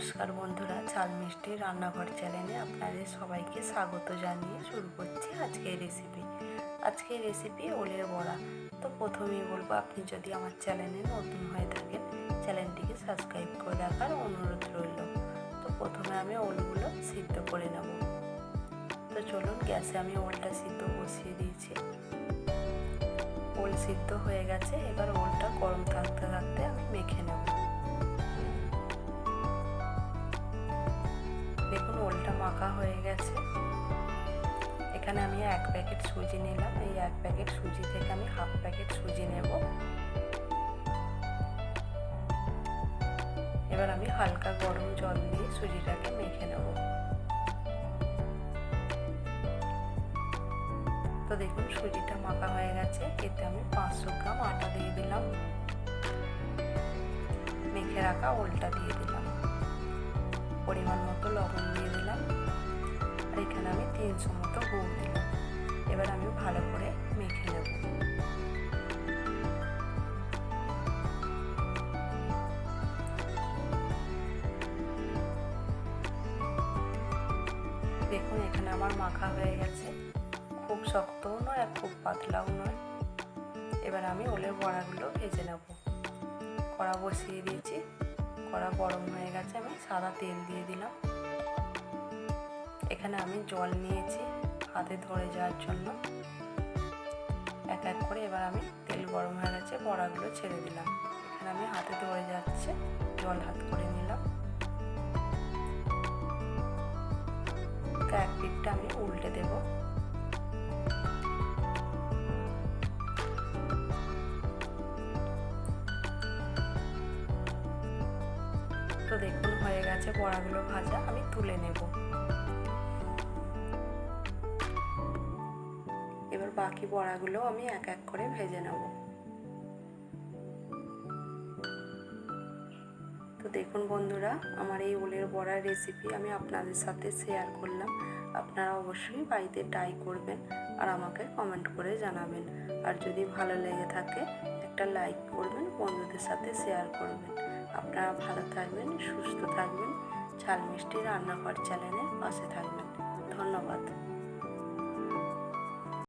নমস্কার বন্ধুরা, চাল মিষ্টি রান্নাঘর চ্যানেলে আপনাদের সবাইকে স্বাগত জানিয়ে শুরু করছি আজকের রেসিপি আজকের রেসিপি ওলের বড়া। তো প্রথমেই বলব, আপনি যদি আমার চ্যানেলে নতুন হয়ে থাকেন, চ্যানেলটিকে সাবস্ক্রাইব করে রাখার অনুরোধ রইল। তো প্রথমে আমি ওলগুলো সিদ্ধ করে নেব। তো চলুন, গ্যাসে আমি ওলটা সিদ্ধ বসিয়ে দিয়েছি। ওল সিদ্ধ হয়ে গেছে, এবার ওলটা গরম থাকতে থাকতে আমি মেখে নেব। মাখা হয়ে গেছে। এখানে আমি এক প্যাকেট সুজি নিলাম। এই এক প্যাকেট সুজি থেকে আমি হাফ প্যাকেট সুজি নেব। এবার আমি হালকা গরম জল দিয়ে সুজিটাকে মেখে নেব। তো দেখুন, সুজিটা মাখা হয়ে গেছে। এতে আমি পাঁচশো গ্রাম আটা দিয়ে দিলাম। মেখে রাখা ওলটা দিয়ে দিলাম। পরিমাণ মতো লবণ দিয়ে দিলাম। এখানে আমি তিনশো মতো গুড় দিলাম এবার আমি ভালো করে মেখে নেব। দেখুন, এখানে আমার মাখা হয়ে গেছে। খুব শক্তও নয় আর খুব পাতলাও নয়। এবার আমি ওলের বড়াগুলো ভেজে নেব। কড়া বসিয়ে দিয়েছি। কড়া গরম হয়ে গেছে, আমি সাদা তেল দিয়ে দিলাম। এখানে আমি জল নিয়েছি হাতে ধরে যাওয়ার জন্য। এক এক করে এবার আমি তেল গরম হয়ে গেছে, বড়াগুলো ছেড়ে দিলাম। এখানে আমি হাতে ধরে যাচ্ছে, জল হাত করে নিলাম। এক পিঠটা আমি উল্টে দেবো। তো দেখুন, হয়ে গেছে বড়াগুলো ভাজা, আমি তুলে নেব। বাকি বড়াগুলো আমি এক এক করে ভেজে নেব। তো দেখুন বন্ধুরা, আমার এই ওলের বড়ার রেসিপি আমি আপনাদের সাথে শেয়ার করলাম। আপনারা অবশ্যই বাড়িতে ট্রাই করবেন আর আমাকে কমেন্ট করে জানাবেন। আর যদি ভালো লেগে থাকে, একটা লাইক করবেন, বন্ধুদের সাথে শেয়ার করবেন। আপনারা ভালো থাকবেন, সুস্থ থাকবেন ঝাল মিষ্টি রান্নাঘর চ্যানেলের পাশে থাকবেন। ধন্যবাদ।